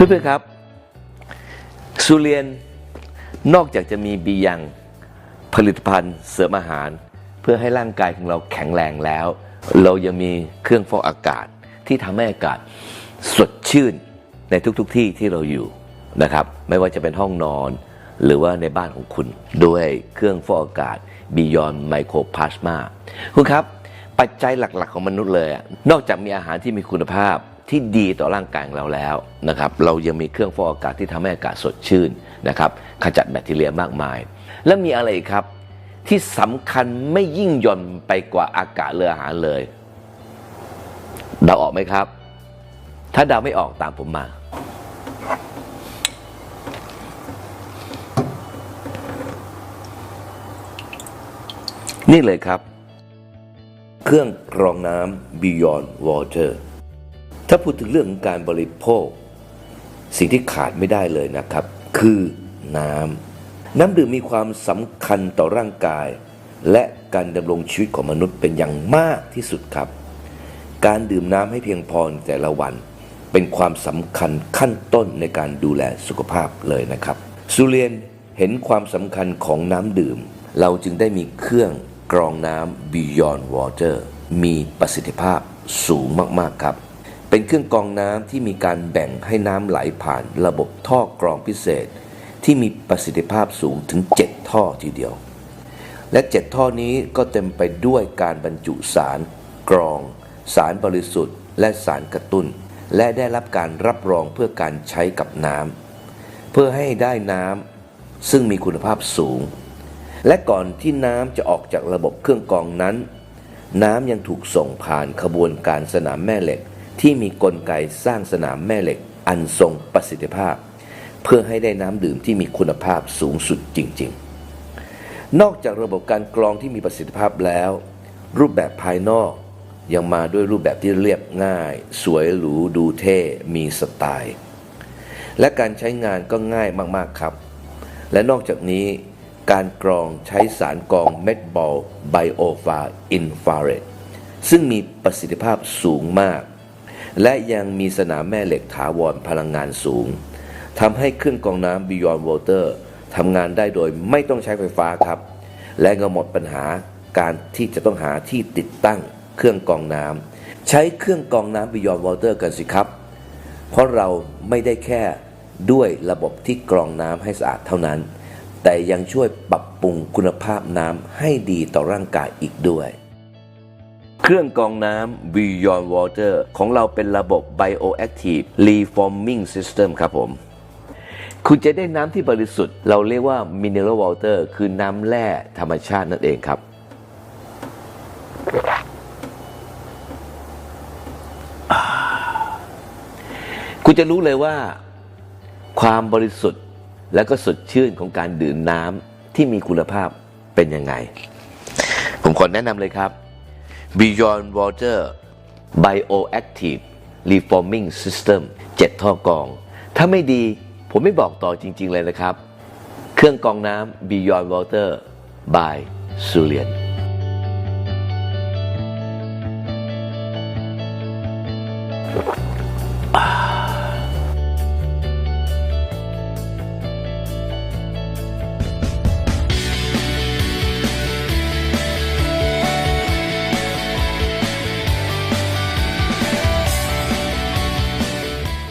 พื่อนๆครับสุเรียนนอกจากจะมีบียังผลิตภัณฑ์เสริมอาหาร เพื่อให้ร่างกายของเราแข็งแรงแล้ว เรายังมีเครื่องฟอกอากาศที่ทำให้อากาศสดชื่นในทุกๆทที่ที่เราอยู่นะครับ ไม่ว่าจะเป็นห้องนอน หรือว่าในบ้านของคุณ ด้วยเครื่องฟอกอากาศ Beyond Mycoplasma คุณครับ ปัจจัยหลักๆของมนุษย์เลย นอกจากมีอาหารที่มีคุณภาพ ที่ดีต่อร่างกายของเราแล้วนะครับเรายังมีเครื่องฟอกอากาศที่ทำให้อากาศสดชื่นนะครับขจัดแบคทีเรียมากมาย และมีอะไรครับที่สำคัญไม่ยิ่งย่อนไปกว่าอากาศเรืออาหารเลยเดาออกไหมครับ ถ้าเดาไม่ออกตามผมมา นี่เลยครับ เครื่องกรองน้ำ Beyond Water ถ้าพูดถึงเรื่องของการบริโภค สิ่งที่ขาดไม่ได้เลยนะครับ คือน้ำน้ำดื่มมีความสำคัญต่อร่างกาย และการดำรงชีวิตของมนุษย์เป็นอย่างมากที่สุดครับ การดื่มน้ำให้เพียงพอนแต่ละวัน เป็นความสำคัญขั้นต้นในการดูแลสุขภาพเลยนะครับสุเรียนเห็นความสำคัญของน้ำดื่ม เราจึงได้มีเครื่องกรองน้ำ Beyond Water มีประสิทธิภาพสูงมาก ๆ ครับ เป็นเครื่องกรองน้ำที่มีการแบ่งให้น้ำไหลผ่านระบบท่อกรองพิเศษ ที่มีประสิทธิภาพสูงถึง 7 ท่อทีเดียว และเจ็ดท่อนี้ก็เต็มไปด้วยการบรรจุสารกรอง สารบริสุทธิ์ และสารกระตุ้น และได้รับการรับรองเพื่อการใช้กับน้ำเพื่อให้ได้น้ำซึ่งมีคุณภาพสูง และก่อนที่น้ำจะออกจากระบบเครื่องกรองนั้น น้ำยังถูกส่งผ่านขบวนการสนามแม่เหล็ก ที่มีกลไกสร้างสนามแม่เหล็กอันทรงประสิทธิภาพ เพื่อให้ได้น้ำดื่มที่มีคุณภาพสูงสุดจริง ๆ นอกจากระบบการกรองที่มีประสิทธิภาพแล้ว รูปแบบภายนอกยังมาด้วยรูปแบบที่เรียบง่าย สวยหรูดูเท่มีสไตล์ และการใช้งานก็ง่ายมากๆครับ และนอกจากนี้การกรองใช้สารกรองเม็ดบอลไบโอฟาอินฟราเรดซึ่งมีประสิทธิภาพสูงมาก และยังมีสนามแม่เหล็กถาวรพลังงานสูงทำให้เครื่องกรองน้ำ Beyond Water ทำงานได้โดยไม่ต้องใช้ไฟฟ้าครับ และก็หมดปัญหาการที่จะต้องหาที่ติดตั้งเครื่องกรองน้ำใช้เครื่องกรองน้ำ Beyond Water กันสิครับ เพราะเราไม่ได้แค่ด้วยระบบที่กรองน้ำให้สะอาดเท่านั้น แต่ยังช่วยปรับปรุงคุณภาพน้ำให้ดีต่อร่างกายอีกด้วย เครื่องกรองน้ำ Beyond Water ของเราเป็นระบบ Bioactive Reforming System ครับผม คุณจะได้น้ำที่บริสุทธิ์ เราเรียกว่า Mineral Water คือน้ำแร่ธรรมชาตินั่นเองครับ คุณจะรู้เลยว่า ความบริสุทธิ์และก็สดชื่นของการดื่มน้ำที่มีคุณภาพเป็นยังไง ผมขอแนะนำเลยครับ Beyond Water Bioactive Reforming System 7 ท่อกอง ถ้าไม่ดีผมไม่บอกต่อจริง ๆ เลยนะครับ เครื่องกองน้ำ Beyond Water by สุเรียน